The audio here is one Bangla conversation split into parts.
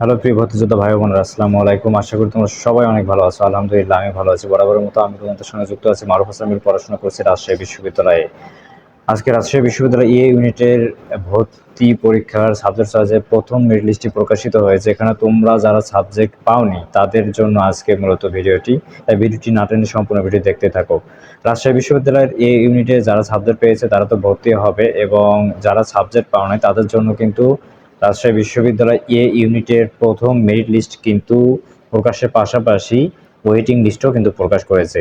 হ্যালো প্রিয় ভর্তিযোদ্ধা ভাই বোনেরা, আসসালামু আলাইকুম। আশা করি তোমরা সবাই অনেক ভালো আছো। আলহামদুলিল্লাহ, আমি ভালো আছি। বরাবরের মতো আমি তোমাদের সঙ্গে যুক্ত আছি। মারুফ হাসান মির পড়াশোনা করছি রাজশাহী বিশ্ববিদ্যালয়ে। আজকে রাজশাহী বিশ্ববিদ্যালয়ে এ ইউনিটের ভর্তি পরীক্ষার সাবজেক্ট সাজে প্রথম মেরিট লিস্টটি প্রকাশিত হয়েছে। এখানে তোমরা যারা সাবজেক্ট পাওনি, তাদের জন্য আজকে মূলত ভিডিওটি। তাই ভিডিওটি না টেনে সম্পূর্ণ ভিডিও দেখতে থাকো। রাজশাহী বিশ্ববিদ্যালয়ের এ ইউনিটে যারা সাবজেক্ট পেয়েছে, তারা তো ভর্তি হবে এবং যারা সাবজেক্ট পাও নাই তাদের জন্য কিন্তু রাজশাহী বিশ্ববিদ্যালয় এ ইউনিটের প্রথম মেরিট লিস্ট কিন্তু প্রকাশের পাশাপাশি ওয়েটিং লিস্টও কিন্তু প্রকাশ করেছে।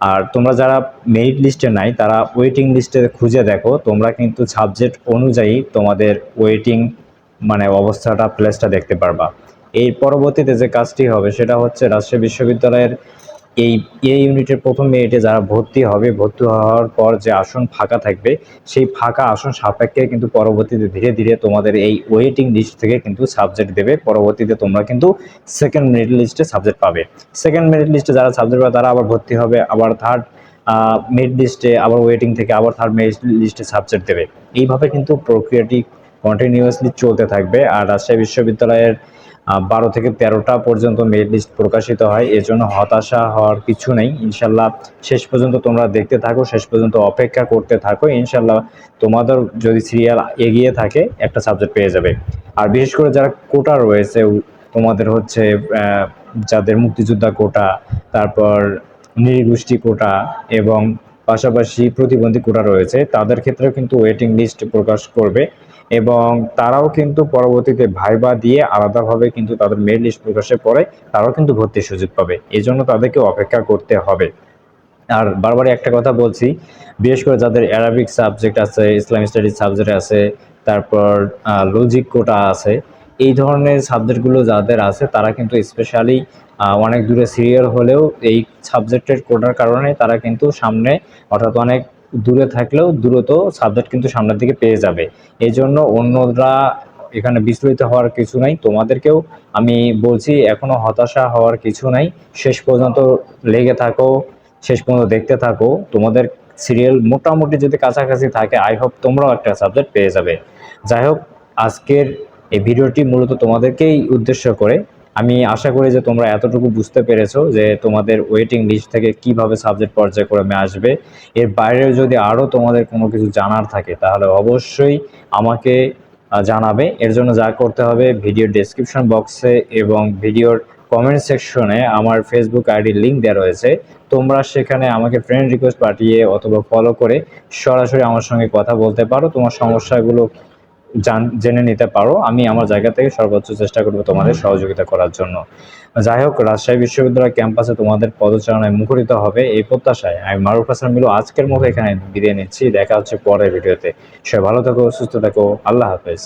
আর তোমরা যারা মেরিট লিস্টে নাই, তারা ওয়েটিং লিস্টে খুঁজে দেখো, তোমরা কিন্তু সাবজেক্ট অনুযায়ী তোমাদের ওয়েটিং মানে অবস্থাটা প্লেসটা দেখতে পারবা। এই পরবর্তীতে যে কাজটি হবে, সেটা হচ্ছে রাজশাহী বিশ্ববিদ্যালয়ের এই এ ইউনিটের প্রথম মেরিটে যারা ভর্তি হবে, ভর্তি হওয়ার পর যে আসন ফাঁকা থাকবে, সেই ফাঁকা আসন সাপেক্ষে কিন্তু পরবর্তীতে ধীরে ধীরে তোমাদের এই ওয়েটিং লিস্ট থেকে কিন্তু সাবজেক্ট দেবে। পরবর্তীতে তোমরা কিন্তু সেকেন্ড মেরিট লিস্টে সাবজেক্ট পাবে। সেকেন্ড মেরিট লিস্টে যারা সাবজেক্ট পাবে, তারা আবার ভর্তি হবে, আবার থার্ড মেরিট লিস্টে আবার ওয়েটিং থেকে আবার থার্ড মেরিট লিস্টে সাবজেক্ট দেবে। এইভাবে কিন্তু প্রক্রিয়াটি কন্টিনিউয়াসলি চলতে থাকবে। আর রাজশাহী বিশ্ববিদ্যালয়ের বারো থেকে তেরোটা পর্যন্ত মেরিট লিস্ট প্রকাশিত হয়। এজন্য হতাশা হওয়ার কিছু নেই। ইনশাল্লাহ শেষ পর্যন্ত তোমরা দেখতে থাকো, শেষ পর্যন্ত অপেক্ষা করতে থাকো। ইনশাল্লাহ তোমাদের যদি সিরিয়াল এগিয়ে থাকে, একটা সাবজেক্ট পেয়ে যাবে। আর বিশেষ করে যারা কোটা রয়েছে তোমাদের হচ্ছে যাদের মুক্তিযোদ্ধা কোটা, তারপর নৃগোষ্ঠী কোটা এবং পাশাপাশি প্রতিবন্ধী কোটা রয়েছে, তাদের ক্ষেত্রেও কিন্তু ওয়েটিং লিস্ট প্রকাশ করবে। এবং তারাও কিন্তু পরবর্তীতে ভাইবা দিয়ে আলাদাভাবে কিন্তু তাদের মেরিট লিস্ট প্রকাশের পরে তারাও কিন্তু ভর্তির সুযোগ পাবে। এই জন্য তাদেরকে অপেক্ষা করতে হবে। আর বারবারই একটা কথা বলছি, বিশেষ করে যাদের অ্যারাবিক সাবজেক্ট আছে ইসলাম স্টাডিজ সাবজেক্ট আছে, তারপর লজিক কোটা আছে, এই ধরনের সাবজেক্টগুলো যাদের আছে, তারা কিন্তু স্পেশালি অনেক দূরে সিরিয়াল হলেও এই সাবজেক্টের কোটার কারণে তারা কিন্তু সামনে অর্থাৎ অনেক দূরে থাকলেও দ্রুত সাবজেক্ট কিন্তু সামনের দিকে পেয়ে যাবে। এই জন্য অন্যরা এখানে বিচলিত হওয়ার কিছু নাই। তোমাদেরকেও আমি বলছি, এখনও হতাশা হওয়ার কিছু নাই। শেষ পর্যন্ত লেগে থাকো, শেষ পর্যন্ত দেখতে থাকো। তোমাদের সিরিয়াল মোটামুটি যদি কাছাকাছি থাকে আই হোপ তোমরাও একটা সাবজেক্ট পেয়ে যাবে। যাই হোক, আজকের এই ভিডিওটি মূলত তোমাদেরকেই উদ্দেশ্য করে। আমি আশা করি যে তোমরা এতটুকু বুঝতে পেরেছ যে তোমাদের ওয়েটিং লিস্ট থেকে কীভাবে সাবজেক্ট পর্যায়ক্রমে আসবে। এর বাইরেও যদি আরও তোমাদের কোনো কিছু জানার থাকে, তাহলে অবশ্যই আমাকে জানাবে। এর জন্য যা করতে হবে, ভিডিওর ডেসক্রিপশন বক্সে এবং ভিডিওর কমেন্ট সেকশনে আমার ফেসবুক আইডির লিঙ্ক দেওয়া রয়েছে। তোমরা সেখানে আমাকে ফ্রেন্ড রিকোয়েস্ট পাঠিয়ে অথবা ফলো করে সরাসরি আমার সঙ্গে কথা বলতে পারো। তোমার সমস্যাগুলো জান জেনে নিতে পারো আমি আমার জায়গা থেকে সর্বোচ্চ চেষ্টা করব তোমাদের সহযোগিতা করার জন্য। যাই হোক রাজশাহী বিশ্ববিদ্যালয় ক্যাম্পাসে তোমাদের পদচারণায় মুখরিত হবে এই প্রত্যাশায়। আমি মারুফ হাসান মিলু আজকের মতো এখানে বিদায় নিচ্ছি দেখা হচ্ছে পরের ভিডিওতে। সে ভালো থাকো সুস্থ থাকো আল্লাহ হাফেজ।